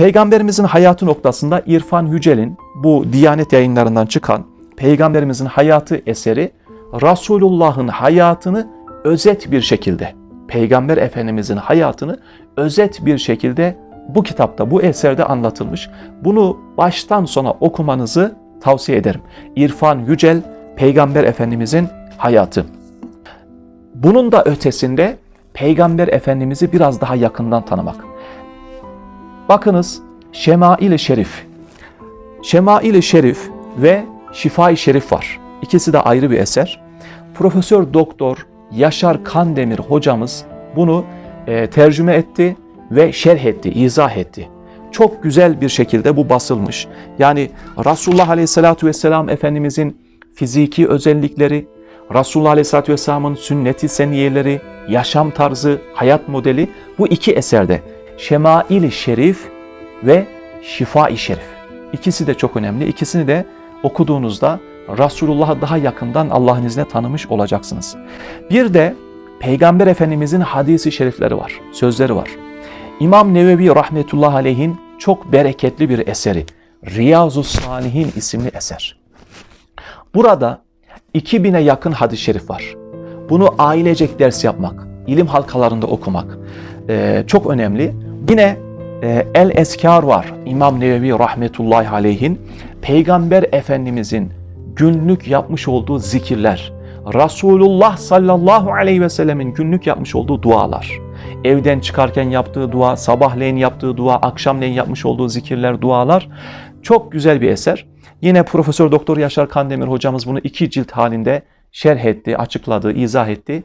Peygamberimizin hayatı noktasında İrfan Yücel'in bu Diyanet yayınlarından çıkan Peygamberimizin hayatı eseri Resulullah'ın hayatını özet bir şekilde, Peygamber Efendimizin hayatını özet bir şekilde bu kitapta, bu eserde anlatılmış. Bunu baştan sona okumanızı tavsiye ederim. İrfan Yücel, Peygamber Efendimizin hayatı. Bunun da ötesinde Peygamber Efendimiz'i biraz daha yakından tanımak. Bakınız Şemail-i Şerif. Şemail-i Şerif ve Şifa-i Şerif var. İkisi de ayrı bir eser. Profesör Doktor Yaşar Kandemir hocamız bunu e, tercüme etti ve şerh etti, izah etti. Çok güzel bir şekilde bu basılmış. Yani Resulullah Aleyhisselatü Vesselam Efendimizin fiziki özellikleri, Resulullah Aleyhisselatü Vesselam'ın sünneti seniyeleri, yaşam tarzı, hayat modeli bu iki eserde Şemail-i Şerif ve Şifa-i Şerif. İkisi de çok önemli. İkisini de okuduğunuzda Resulullah'ı daha yakından Allah'ın izniyle tanımış olacaksınız. Bir de Peygamber Efendimizin hadisi şerifleri var, sözleri var. İmam Nevevi rahmetullahi aleyhin çok bereketli bir eseri. Riyazu Salihin isimli eser. Burada 2000'e yakın hadis-i şerif var. Bunu ailecek ders yapmak, ilim halkalarında okumak çok önemli. Yine e, El Eskar var. İmam Nevevi rahmetullahi aleyhin Peygamber Efendimizin günlük yapmış olduğu zikirler, Resulullah sallallahu aleyhi ve sellemin günlük yapmış olduğu dualar, evden çıkarken yaptığı dua, sabahleyin yaptığı dua, akşamleyin yapmış olduğu zikirler, dualar çok güzel bir eser. Yine Profesör Doktor Yaşar Kandemir hocamız bunu iki cilt halinde şerh etti, açıkladı, izah etti.